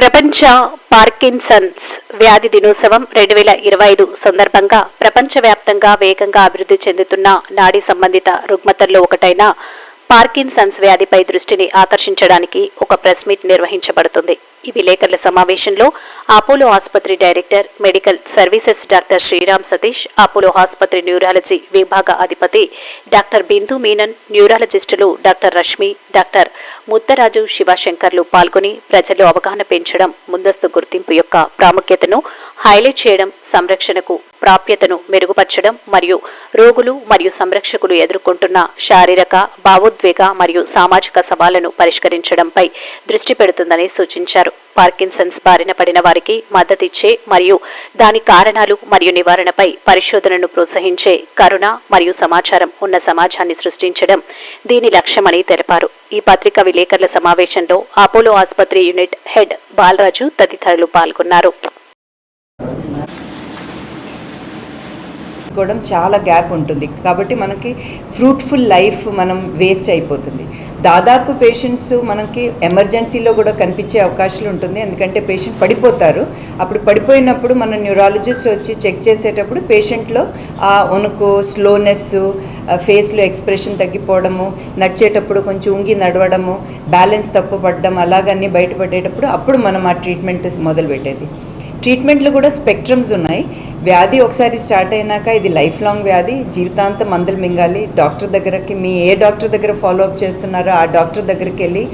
ప్రపంచ పార్కిన్సన్స్ వ్యాధి దినోత్సవం రెండు వేల ఇరవై ఐదు సందర్భంగా ప్రపంచవ్యాప్తంగా వేగంగా అభివృద్ధి చెందుతున్న నాడీ సంబంధిత రుగ్మతల్లో ఒకటైన పార్కిన్సన్స్ వ్యాధిపై దృష్టిని ఆకర్షించడానికి ఒక ప్రెస్ మీట్ నిర్వహించబడుతుంది. ఈ విలేకరుల సమావేశంలో అపోలో ఆసుపత్రి director medical services doctor Sriram Satish Apollo ఆసుపత్రి న్యూరాలజీ విభాగ అధిపతి డాక్టర్ బిందు మీనన్ న్యూరాలజిస్టులు డాక్టర్ రష్మి డాక్టర్ ముత్తరాజు శివశంకర్లు పాల్గొని ప్రజల్లో అవగాహన పెంచడం ముందస్తు గుర్తింపు యొక్క ప్రాముఖ్యతను హైలైట్ చేయడం సంరక్షణకు ప్రాప్యతను మెరుగుపరచడం మరియు రోగులు మరియు సంరక్షకులు ఎదుర్కొంటున్న శారీరక భావోద్వేగ మరియు సామాజిక సవాళ్ళను పరిష్కరించడంపై దృష్టి పెడుతుందని సూచించారు. పార్కిన్సన్స్ బారిన పడిన వారికి మద్దతిచ్చే మరియు దాని కారణాలు మరియు నివారణపై పరిశోధనను ప్రోత్సహించే కరుణ మరియు సమాచారం ఉన్న సమాజాన్ని సృష్టించడం దీని లక్ష్యమని తెలిపారు. ఈ పత్రిక విలేకరుల సమావేశంలో అపోలో ఆసుపత్రి యూనిట్ హెడ్ బాలరాజు తదితరులు పాల్గొన్నారు. తీసుకోవడం చాలా గ్యాప్ ఉంటుంది. కాబట్టి మనకి ఫ్రూట్ఫుల్ లైఫ్ మనం వేస్ట్ అయిపోతుంది. దాదాపు పేషెంట్స్ మనకి ఎమర్జెన్సీలో కూడా కనిపించే అవకాశాలు ఉంటుంది. ఎందుకంటే పేషెంట్ పడిపోతారు. అప్పుడు పడిపోయినప్పుడు మన న్యూరాలజిస్ట్ వచ్చి చెక్ చేసేటప్పుడు పేషెంట్లో ఆ వణుకు స్లోనెస్ ఫేస్లో ఎక్స్ప్రెషన్ తగ్గిపోవడము నడిచేటప్పుడు కొంచెం ఉంగి నడవడము బ్యాలెన్స్ తప్పు పడడం అలాగన్నీ బయటపడేటప్పుడు అప్పుడు మనం ఆ ట్రీట్మెంట్ మొదలుపెట్టేది. ట్రీట్మెంట్లు కూడా స్పెక్ట్రమ్స్ ఉన్నాయి. వ్యాధి ఒకసారి స్టార్ట్ అయినాక ఇది లైఫ్ లాంగ్ వ్యాధి. జీవితాంతం మందులు మింగాలి. డాక్టర్ దగ్గరకి మీ ఏ డాక్టర్ దగ్గర ఫాలో అప్ చేస్తున్నారో ఆ డాక్టర్ దగ్గరికి వెళ్ళి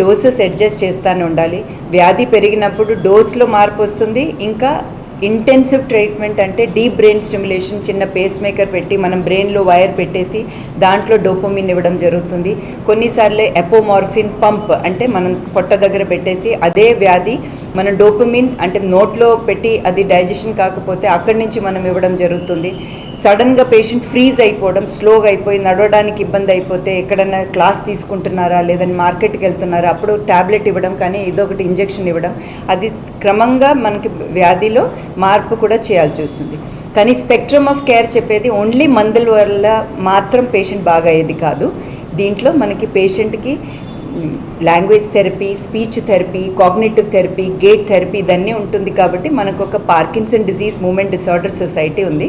డోసెస్ అడ్జస్ట్ చేస్తానే ఉండాలి. వ్యాధి పెరిగినప్పుడు డోస్లో మార్పు వస్తుంది. ఇంకా ఇంటెన్సివ్ ట్రీట్మెంట్ అంటే డీప్ బ్రెయిన్ స్టిమ్యులేషన్ చిన్న పేస్ మేకర్ పెట్టి మనం బ్రెయిన్లో వైర్ పెట్టేసి దాంట్లో డోపమిన్ ఇవ్వడం జరుగుతుంది. కొన్నిసార్లు ఎపోమార్ఫిన్ పంప్ అంటే మనం పొట్ట దగ్గర పెట్టేసి అదే వ్యాధి మనం డోపమిన్ అంటే నోట్లో పెట్టి అది డైజెషన్ కాకపోతే అక్కడి నుంచి మనం ఇవ్వడం జరుగుతుంది. సడన్గా పేషెంట్ ఫ్రీజ్ అయిపోవడం స్లోగా అయిపోయి నడవడానికి ఇబ్బంది అయిపోతే ఎక్కడైనా క్లాస్ తీసుకుంటున్నారా లేదని మార్కెట్కి వెళ్తున్నారా అప్పుడు ట్యాబ్లెట్ ఇవ్వడం కానీ ఇదొకటి ఇంజెక్షన్ ఇవ్వడం అది క్రమంగా మనకి వ్యాధిలో మార్పు కూడా చేయాల్సి వస్తుంది. కానీ స్పెక్ట్రమ్ ఆఫ్ కేర్ చెప్పేది ఓన్లీ మందుల వల్ల మాత్రం పేషెంట్ బాగా అయ్యేది కాదు. దీంట్లో మనకి పేషెంట్కి language therapy speech therapy cognitive therapy gait therapy ఇదన్నీ ఉంటుంది కాబట్టి మనకు ఒక Parkinson disease movement disorder society ఉంది.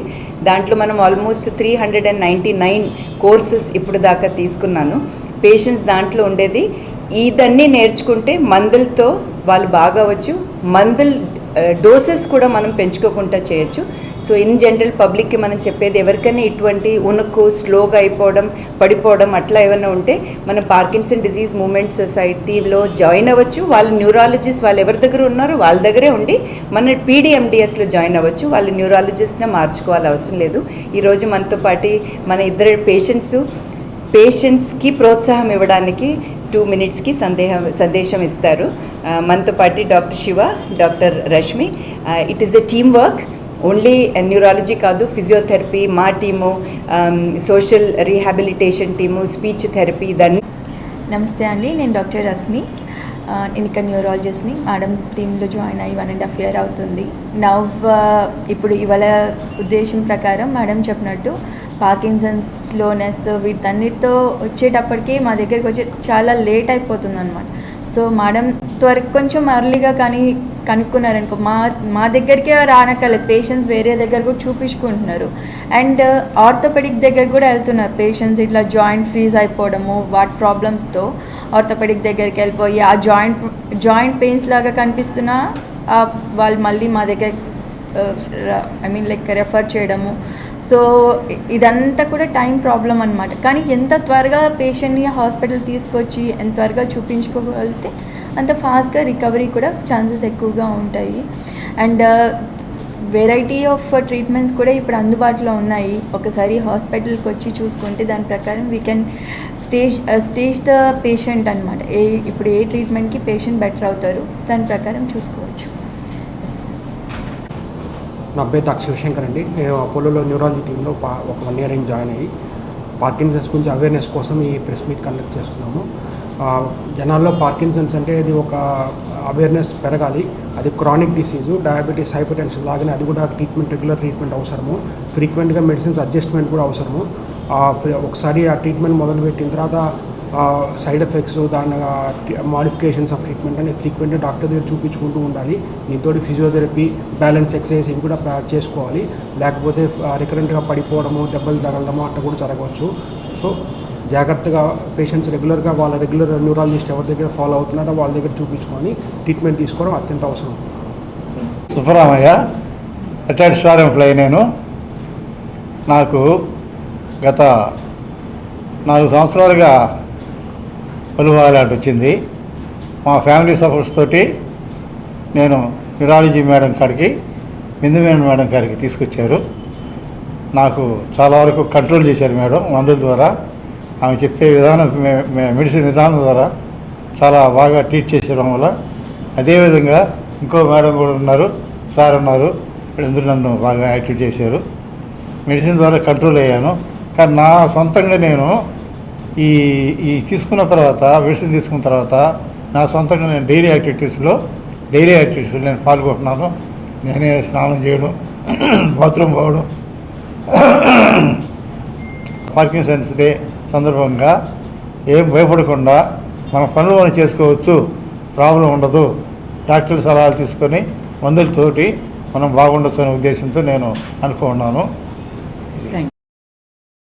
దాంట్లో మనం almost three hundred and ninety nine courses ఇప్పుడు దాకా తీసుకున్నాను. పేషెంట్స్ దాంట్లో ఉండేది. ఇదన్నీ నేర్చుకుంటే మందులతో వాళ్ళు బాగా వచ్చు మందులు డోసెస్ కూడా మనం పెంచుకోకుండా చేయొచ్చు. సో ఇన్ జనరల్ పబ్లిక్కి మనం చెప్పేది ఎవరికైనా ఇటువంటి ఉనుకు స్లోగా అయిపోవడం పడిపోవడం అట్లా ఏమైనా ఉంటే మనం పార్కిన్సన్ డిజీజ్ మూమెంట్ సొసైటీలో జాయిన్ అవ్వచ్చు. వాళ్ళు న్యూరాలజిస్ట్ వాళ్ళు ఎవరి దగ్గర ఉన్నారో వాళ్ళ దగ్గరే ఉండి మన పీడిఎండిఎస్లో జాయిన్ అవ్వచ్చు. వాళ్ళు న్యూరాలజిస్ట్ని మార్చుకోవాలి అవసరం లేదు. ఈరోజు మనతో పాటు మన ఇద్దరు పేషెంట్స్ పేషెంట్స్కి ప్రోత్సాహం ఇవ్వడానికి టూ మినిట్స్కి సందేహం సందేశం ఇస్తారు. మనతో పాటు doctor Shiva doctor Rashmi. It is a team work only neurology కాదు ఫిజియోథెరపీ మా team social rehabilitation team speech therapy ఇదన్నీ నమస్తే అండి నేను డాక్టర్ రష్మి. నేను ఇక్కడ న్యూరాలజిస్ట్ని మేడం టీంలో జాయిన్ అయ్యి వన్ అండ్ హాఫ్ ఇయర్ అవుతుంది. నవ్ ఇప్పుడు ఇవాళ ఉద్దేశం ప్రకారం మేడం చెప్పినట్టు పార్కిన్సన్స్ స్లోనెస్ వీటన్నిటితో వచ్చేటప్పటికి మా దగ్గరికి వచ్చే చాలా లేట్ అయిపోతుంది అనమాట సో మేడం త్వర కొంచెం అర్లీగా కానీ కనుక్కున్నారనుకో మా మా దగ్గరికే రానక్కర్లేదు. పేషెంట్స్ వేరే దగ్గర కూడా చూపించుకుంటున్నారు. అండ్ uh, ఆర్థోపెడిక్ దగ్గర కూడా వెళ్తున్నారు పేషెంట్స్ ఇట్లా జాయింట్ ఫ్రీజ్ అయిపోవడము వాటి ప్రాబ్లమ్స్తో ఆర్థోపెడిక్ దగ్గరికి వెళ్ళిపోయి ఆ జాయింట్ జాయింట్ పెయిన్స్ లాగా కనిపిస్తున్నా వాళ్ళు మళ్ళీ మా దగ్గర ఐ మీన్ లైక్ రెఫర్ చేయడము. సో ఇదంతా కూడా టైం ప్రాబ్లం అనమాట కానీ ఎంత త్వరగా పేషెంట్ని హాస్పిటల్ తీసుకొచ్చి ఎంత త్వరగా చూపించుకోగలిగితే అంత ఫాస్ట్గా రికవరీ కూడా ఛాన్సెస్ ఎక్కువగా ఉంటాయి. అండ్ వెరైటీ ఆఫ్ ట్రీట్మెంట్స్ కూడా ఇప్పుడు అందుబాటులో ఉన్నాయి. ఒకసారి హాస్పిటల్కి వచ్చి చూసుకుంటే దాని ప్రకారం we can stage stage the patient అనమాట ఏ ఇప్పుడు ఏ ట్రీట్మెంట్కి పేషెంట్ బెటర్ అవుతారు దాని ప్రకారం చూసుకోవచ్చు. నా పేరు డాక్టర్ శివశంకర్ అండి. నేను అపోలోలో న్యూరాలజీ టీంలో ఒక వన్ ఇయర్ అయింది జాయిన్ అయ్యి. పార్కిన్సన్స్ గురించి అవేర్నెస్ కోసం ఈ ప్రెస్ మీట్ కండక్ట్ చేస్తున్నాము. జనాల్లో పార్కిన్సన్స్ అంటే ఇది ఒక అవేర్నెస్ పెరగాలి. అది chronic disease diabetes hypertension లాగానే అది కూడా ట్రీట్మెంట్ రెగ్యులర్ ట్రీట్మెంట్ అవసరము. ఫ్రీక్వెంట్గా మెడిసిన్స్ అడ్జస్ట్మెంట్ కూడా అవసరము. ఒకసారి ఆ ట్రీట్మెంట్ మొదలుపెట్టిన తర్వాత సైడ్ ఎఫెక్ట్స్ దాని మాడిఫికేషన్స్ ఆఫ్ ట్రీట్మెంట్ అని ఫ్రీక్వెంట్గా డాక్టర్ దగ్గర చూపించుకుంటూ ఉండాలి. దీంతో ఫిజియోథెరపీ బ్యాలెన్స్ ఎక్సర్సైజ్ ఇవి కూడా చేసుకోవాలి. లేకపోతే రికరెంట్గా పడిపోవడము దెబ్బలు తగలడము అట్లా కూడా జరగవచ్చు. సో జాగ్రత్తగా పేషెంట్స్ రెగ్యులర్గా వాళ్ళ రెగ్యులర్ న్యూరాలజిస్ట్ ఎవరి దగ్గర ఫాలో అవుతున్నారో వాళ్ళ దగ్గర చూపించుకొని ట్రీట్మెంట్ తీసుకోవడం అత్యంత అవసరం. సుబ్బరామయ్య రిటైర్డ్ స్టార్ ఎంప్లాయీ నేను. నాకు గత నాలుగు సంవత్సరాలుగా పలువాలాంటి వచ్చింది. మా ఫ్యామిలీ సపోర్ట్స్ తోటి నేను న్యూరాలజీ మేడం కాడికి బిందుమేన మేడం గారికి తీసుకొచ్చారు. నాకు చాలా వరకు కంట్రోల్ చేశారు మేడం మందుల ద్వారా. ఆమె చెప్పే విధానం మెడిసిన్ విధానం ద్వారా చాలా బాగా ట్రీట్ చేసేయడం వల్ల అదేవిధంగా ఇంకో మేడం కూడా ఉన్నారు సార్ ఉన్నారు. వీళ్ళందరూ నన్ను బాగా యాక్టివ్ చేశారు. మెడిసిన్ ద్వారా కంట్రోల్ అయ్యాను. కానీ నా సొంతంగా నేను ఈ ఈ తీసుకున్న తర్వాత మెడిసిన్ తీసుకున్న తర్వాత నా సొంతంగా నేను డైలీ యాక్టివిటీస్లో డైలీ యాక్టివిటీస్లో నేను పాల్గొంటున్నాను. నేనే స్నానం చేయడం బాత్రూమ్ పోవడం పార్కిన్సన్స్ డే సందర్భంగా ఏం భయపడకుండా మన పనులు మనం చేసుకోవచ్చు. ప్రాబ్లం ఉండదు. డాక్టర్ సలహాలు తీసుకొని మందులతోటి మనం బాగుండొచ్చు అనే ఉద్దేశంతో నేను అనుకున్నాను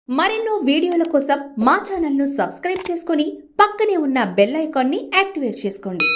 మరెన్నో వీడియోల కోసం మా ఛానల్ను సబ్స్క్రైబ్ చేసుకొని పక్కనే ఉన్న బెల్ ఐకాన్ని యాక్టివేట్ చేసుకోండి.